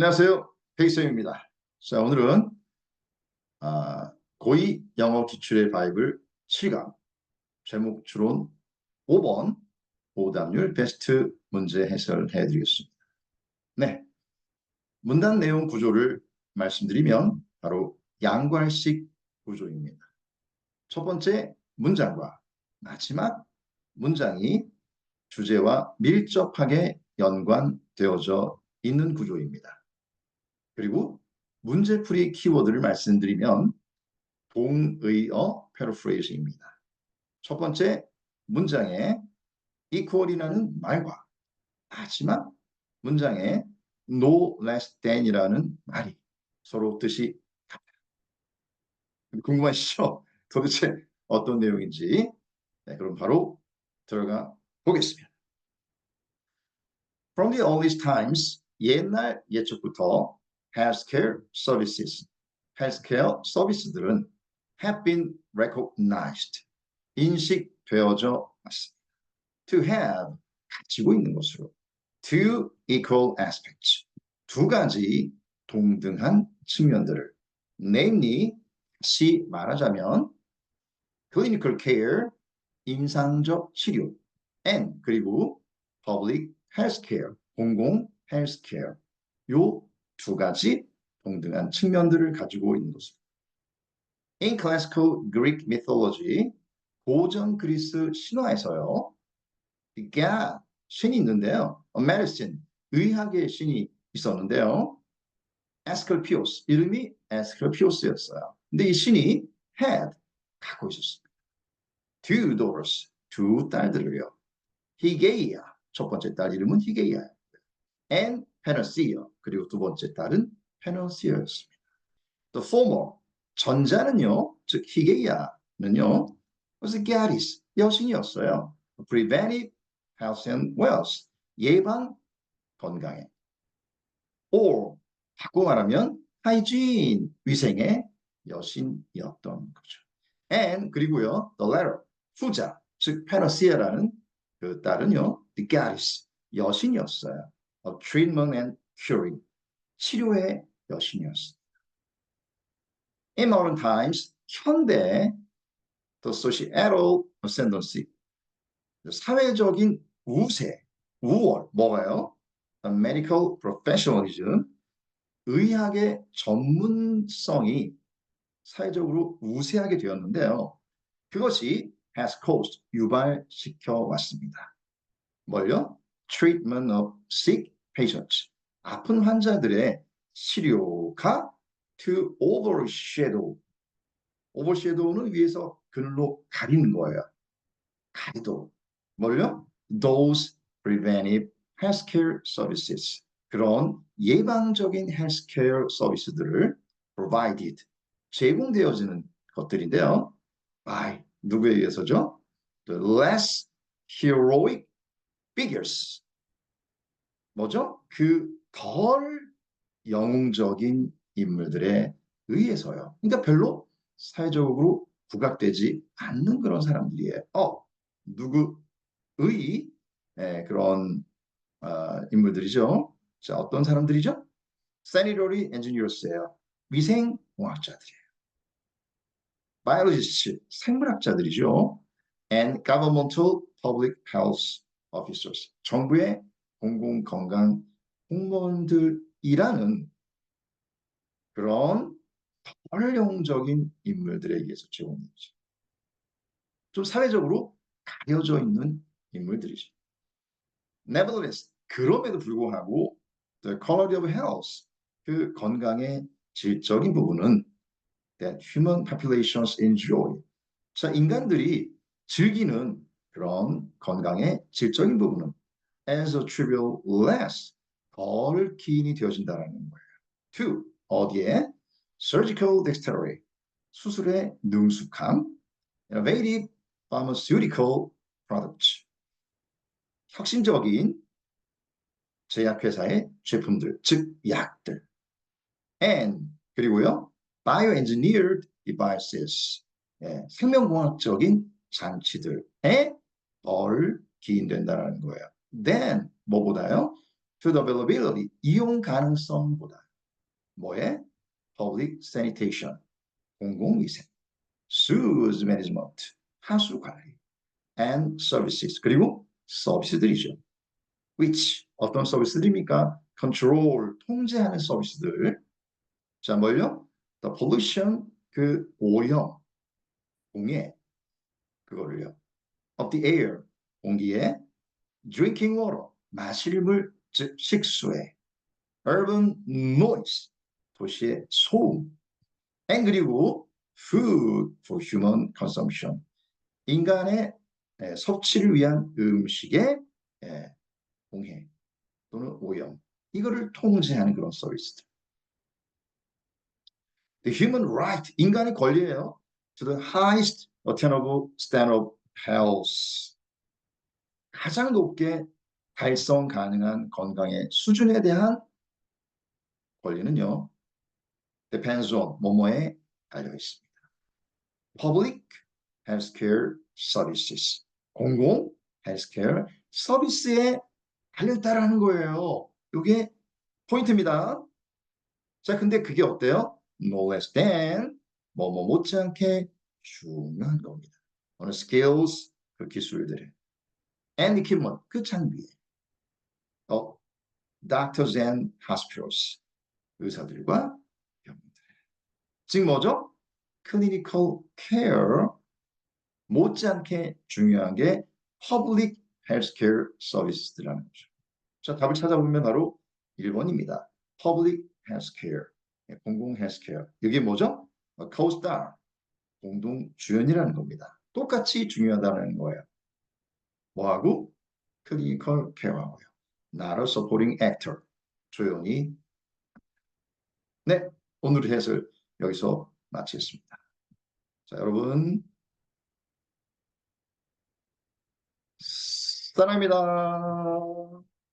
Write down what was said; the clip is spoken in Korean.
안녕하세요. 페이쌤입니다. 자, 오늘은 아, 고2 영어 기출의 바이블 7강 제목 추론 5번 오답률 베스트 문제 해설해 드리겠습니다. 네. 문단 내용 구조를 말씀드리면 바로 양괄식 구조입니다. 첫 번째 문장과 마지막 문장이 주제와 밀접하게 연관되어져 있는 구조입니다. 그리고 문제풀이 키워드를 말씀드리면 동의어 패러프레이즈입니다. 첫 번째 문장에 equal이라는 말과 마지막 문장에 no less than이라는 말이 서로 뜻이 같아요. 궁금하시죠? 도대체 어떤 내용인지 네, 그럼 바로 들어가 보겠습니다. From the earliest times, 옛날 예적부터 healthcare services, healthcare 서비스들은 have been recognized, 인식되어져 왔습니다. To have, 가지고 있는 것으로. Two equal aspects, 두 가지 동등한 측면들을. Namely, 다시 말하자면 clinical care, 임상적 치료, and 그리고 public healthcare, 공공 healthcare. 요 두 가지 동등한 측면들을 가지고 있는 것입니다. In classical Greek mythology, 고전 그리스 신화에서요, 가 신이 있는데요. medicine, 의학의 신이 있었는데요. 에스클피오스, 이름이 에스클피오스였어요. 근데 이 신이 had, 갖고 있었습니다. Two daughters, 두 딸들을요. 히게이아, 첫 번째 딸 이름은 히게이아예요. and 페너시아 그리고 두 번째 딸은 페너시아였습니다. The former 전자는요, 즉 히게이아는요, was a goddess 여신이었어요. Preventive health and wealth 예방 건강에 or 바꿔 말하면 hygiene 위생의 여신이었던 거죠. And 그리고요, the latter 후자 즉 페너시아라는 그 딸은요, the goddess 여신이었어요. Of treatment and curing, 치료의 여신이었습니다. In modern times, 현대 the societal ascendancy, 사회적인 우세, 우월, 뭐가요? The medical professionalism, 의학의 전문성이 사회적으로 우세하게 되었는데요. 그것이 has caused, 유발시켜 왔습니다. 뭘요? treatment of sick patients. 아픈 환자들의 치료가 to overshadow. overshadow는 위에서 그늘로 가리는 거예요. 가리도. 뭐요? Those preventive healthcare services. 그런 예방적인 헬스케어 서비스들을 provided, 제공되어지는 것들인데요. by 누구에 의해서죠? The less heroic figures. 뭐죠? 그 덜 영웅적인 인물들에 의해서요. 그러니까 별로 사회적으로 부각되지 않는 그런 사람들이에요. 어, 누구의 예, 그런 어, 인물들이죠. 자, 어떤 사람들이죠? Sanitary Engineers예요. 위생공학자들이에요. Biologists, 생물학자들이죠. And Governmental Public Health Officers, 정부의 공공건강 공무원들이라는 그런 덜용적인 인물들에 의해서 제공되죠. 좀 사회적으로 가려져 있는 인물들이죠. Nevertheless, 그럼에도 불구하고 the quality of health, 그 건강의 질적인 부분은 that human populations enjoy. 자, 인간들이 즐기는 그런 건강의 질적인 부분은 as a trivial less 덜 기인이 되어진다는 거예요. to 어디에 surgical dexterity 수술의 능숙함 innovative pharmaceutical products 혁신적인 제약회사의 제품들 즉 약들 and 그리고요 bioengineered devices 예, 생명공학적인 장치들에 덜 기인된다는 거예요. Then 뭐보다요? to the availability 이용 가능성보다 뭐에 public sanitation 공공위생 sewage management 하수 관리 and services 그리고 서비스들이죠. which 어떤 서비스들입니까? control 통제하는 서비스들. 자 뭘요? the pollution 그 오염 공해 그거를요. of the air 공기에 drinking water 마실 물 즉 식수에 urban noise 도시의 소음 and 그리고 food for human consumption 인간의 에, 섭취를 위한 음식의 에, 공해 또는 오염 이거를 통제하는 그런 서비스들. The human right 인간의 권리예요. To the highest attainable standard of health 가장 높게 달성 가능한 건강의 수준에 대한 권리는요. depends on 뭐뭐에 달려 있습니다. Public healthcare services 공공 헬스케어 서비스에 달려 있다라는 거예요. 이게 포인트입니다. 자, 근데 그게 어때요? No less than 뭐뭐 못지않게 중요한 겁니다. 어느 skills 그 기술들에 and equipment 그 장비에 어, doctors and hospitals 의사들과 병원들 즉 뭐죠? clinical care 못지않게 중요한 게 public healthcare services라는 거죠. 자, 답을 찾아보면 바로 1번입니다. public healthcare, 예, 공공 헬스케어. 이게 뭐죠? 어, co-star, 공동 주연이라는 겁니다. 똑같이 중요하다는 거예요. 뭐하고? care하고요. not a supporting actor, 조연이. 네, 오늘의 해설 여기서 마치겠습니다. 자, 여러분. 사랑합니다.